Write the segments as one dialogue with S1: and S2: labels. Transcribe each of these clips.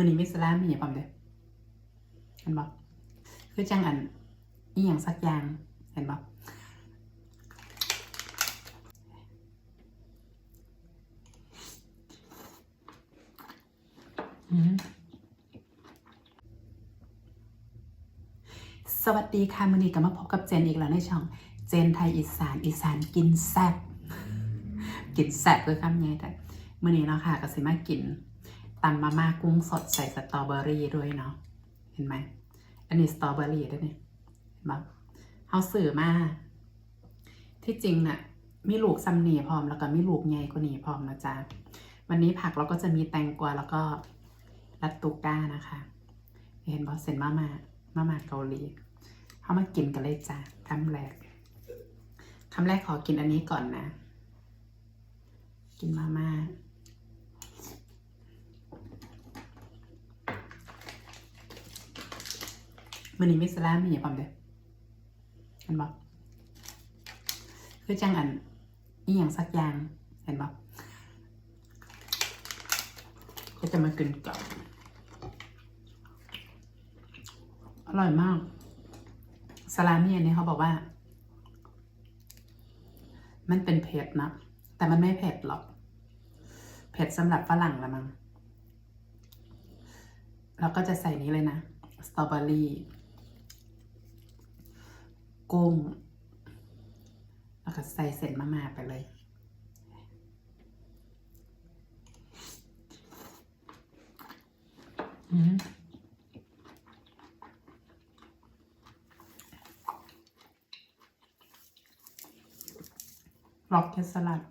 S1: มือนี้มิสลามีอย่างความเด้เห็นบอกคือจังอันอีหยังสักอย่างเห็นบอกสวัสดีค่ะมือนี้กลับมาพบกับเจนอีกแล้วในช่อง เจนไทยอีสานอีสานกินแซ่บกินแซ่บคือคำไงแต่มือนี้เนาะค่ะก็สิมากิน ตำมาม่ากุ้งสดใส่สตรอเบอรี่ด้วยเนาะเห็นไหมอันนี้สตรอเบอรี่ด้วยเนี่ยเห็นปะเขาสื่อมาที่จริงน่ะมีลูกซัมเนีพร้อมแล้วก็มีลูกใหญ่กว่านี้พร้อมนะจ๊ะวันนี้ผักเราก็จะมีแตงกวาแล้วก็รัตตุก้านะคะ เห็นบอเซนมามามามาเกาหลีเขามากินกันเลยจ้ะคำแรกคำแรกขอกินอันนี้ก่อนนะ กินมาม่า มันนี้มิสลามีอย่างความเด้อเห็นบอกคือจังอันอีหยังสักอย่างเห็นบอกก็จะมากินกับอร่อยมากสลามี่อันนี้เขาบอกว่า มันเป็นเผ็ดนะ แต่มันไม่เผ็ดหรอก เผ็ดสำหรับฝรั่งละมั้งเราก็จะใส่นี้เลยนะ สตรอเบอรี่ กุ้ง แล้วก็ใส่เส้นมาม่าไปเลยอืมร็อกเก็ตสลัด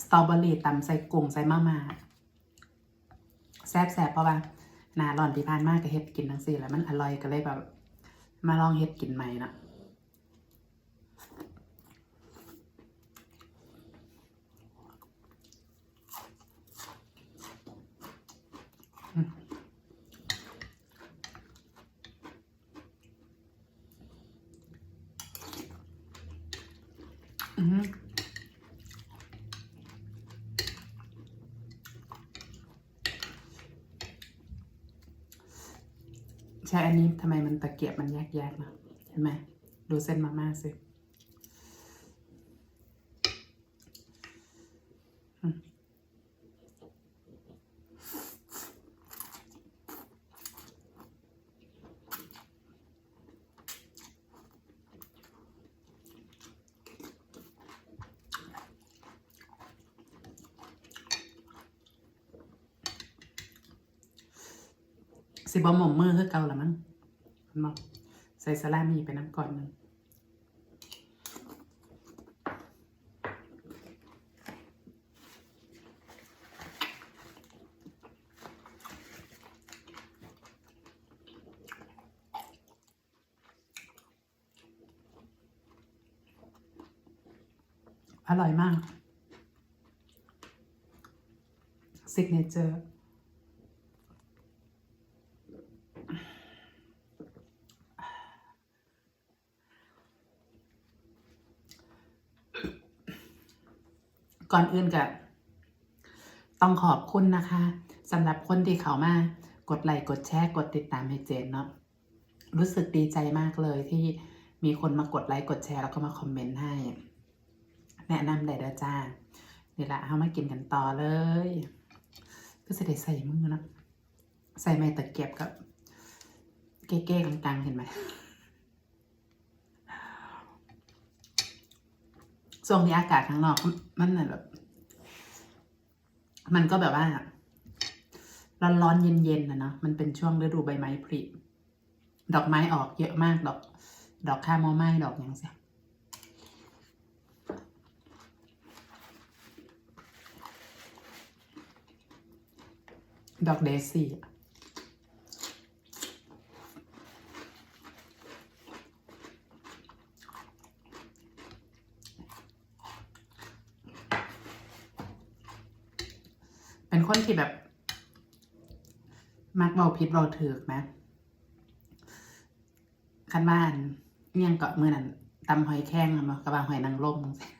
S1: สตรอเบอรี่ตำใส่กุ้งใส่มาม่า แซ่บแซ่บเพราะว่าหนาร้อนที่ผ่านมากก็เฮ็ดกินทั้งสี่แล้วมันอร่อยก็เลยแบบมาลองเฮ็ดกินใหม่นะอืมอืม ใช่อันนี้ทำไมมันตะเกียบมันแยกๆนะเห็นไหมดูเส้นมาม่าสิ สิบอหม่อมมือคือเก่าละมั้งคุณหมอใส่สลามีไปน้ำก่อนหนึ่งอร่อยมาก ซิกเนเจอร์ ก่อนอื่นกับต้องขอบคุณนะคะสำหรับคนที่เขามากดไลค์กดแชร์กดติดตามให้เจนเนาะรู้สึกดีใจมากเลยที่มีคนมากดไลค์กดแชร์แล้วก็มาคอมเมนต์ให้ แนะนำได้ด้อจ้านี่ละเอามากินกันต่อเลย ก็จะได้ใส่มือนะใส่ไม้ตะเกียบกับเก้ๆกลางๆเห็นไหม ช่วงนี้อากาศข้างนอก มันแบบ มันก็แบบว่า ร้อนร้อนเย็นเย็นนะเนาะมันเป็นช่วงฤดูใบไม้ผลิดอกไม้ออกเยอะมาก ดอก ดอกข้าโมไม้ดอกอย่างเสียดอกเดซี่อะ เป็นคนที่แบบ มักเบาพิษเบาถือกไหมคันบ้านเนี่ยงเกาะมือนั้นตำหอยแข้งมากระบาหอยนางรมจังซี้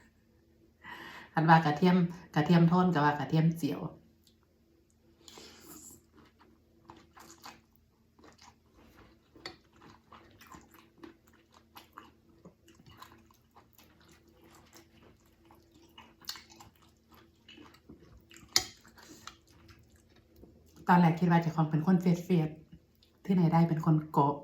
S1: คันว่ากระเทียมกระเทียมโทนกับว่ากระเทียมเจียว ต อนแรกคิดว่าจะของเป็นคนเฟียดเฟียดๆที่ไหนได้เป็นคนโกะ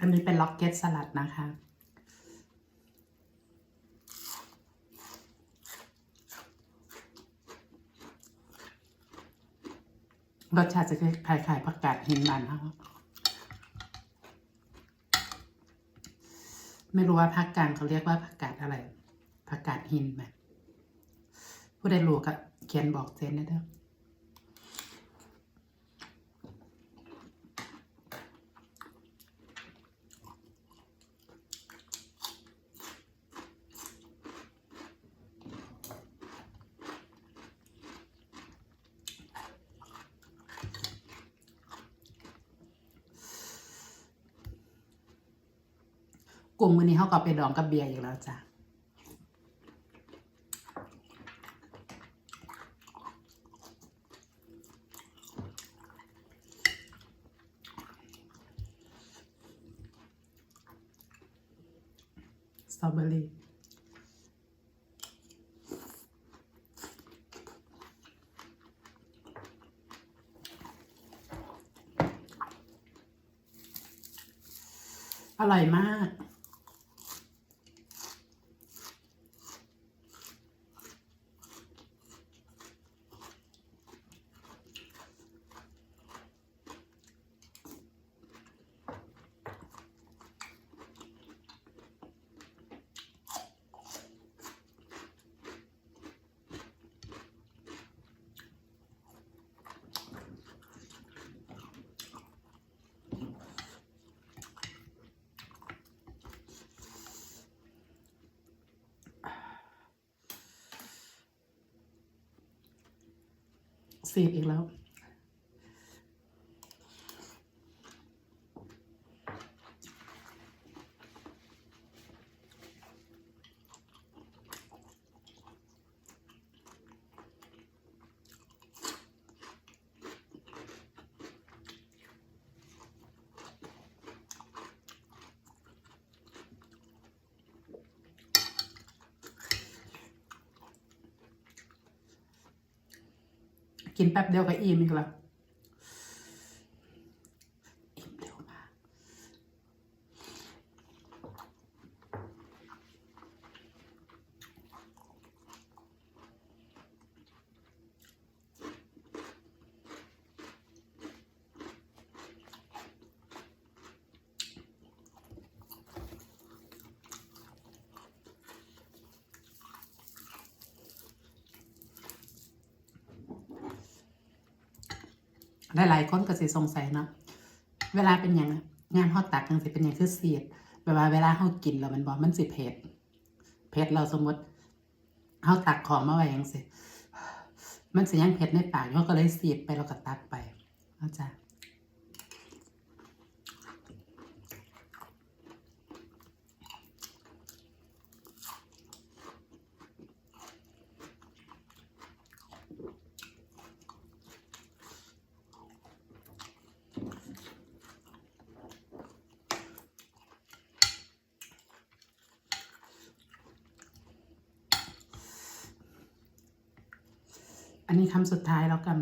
S1: อันนี้เป็นล็อกเก็ตสลัดนะคะ รสชาติจะคล้ายๆผักกาดหินมันนะคะไม่รู้ว่าภาคกลางเขาเรียกว่าผักกาดอะไรผักกาดหินไหมผู้ใดรู้ก็เขียนบอกเจนได้เด้อ กลุ่มมือนี้เขาก็ไปดองกับเบียร์อีกแล้วจ้ะสตรอเบอรี่อร่อยมาก สีอีกแล้ว กินแป๊บเดียวก็อิ่มอีกแล้ว หลายๆคนก็สิสงสัยเนาะเวลาเป็นอย่างงานฮอตักจังสิเป็นอย่างคือเสียดแบบว่าเวลาเฮากินแล้วมันบอกมันสิเผ็ดเผ็ดเราสมมติเฮาตักของมาไว้จังสิมันสิยังเผ็ดในปากเฮาก็เลยเสียดไปเราก็ตักไปเข้าใจ อันนี้คำสุดท้ายแล้วกัน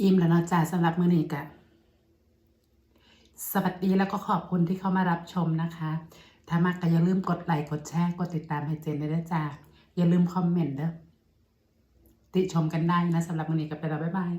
S1: อิ่มแล้วเนาะจ้าสำหรับมื้อนี้กะสวัสดีแล้วก็ขอบคุณที่เข้ามารับชมนะคะ ถ้ามากก็อย่าลืมกดไลค์กดแชร์กดติดตามให้เจนด้วยนะจ้าอย่าลืมคอมเมนต์เด้อติชมกันได้นะสำหรับวันนี้ก็ไปแล้วบ๊ายบาย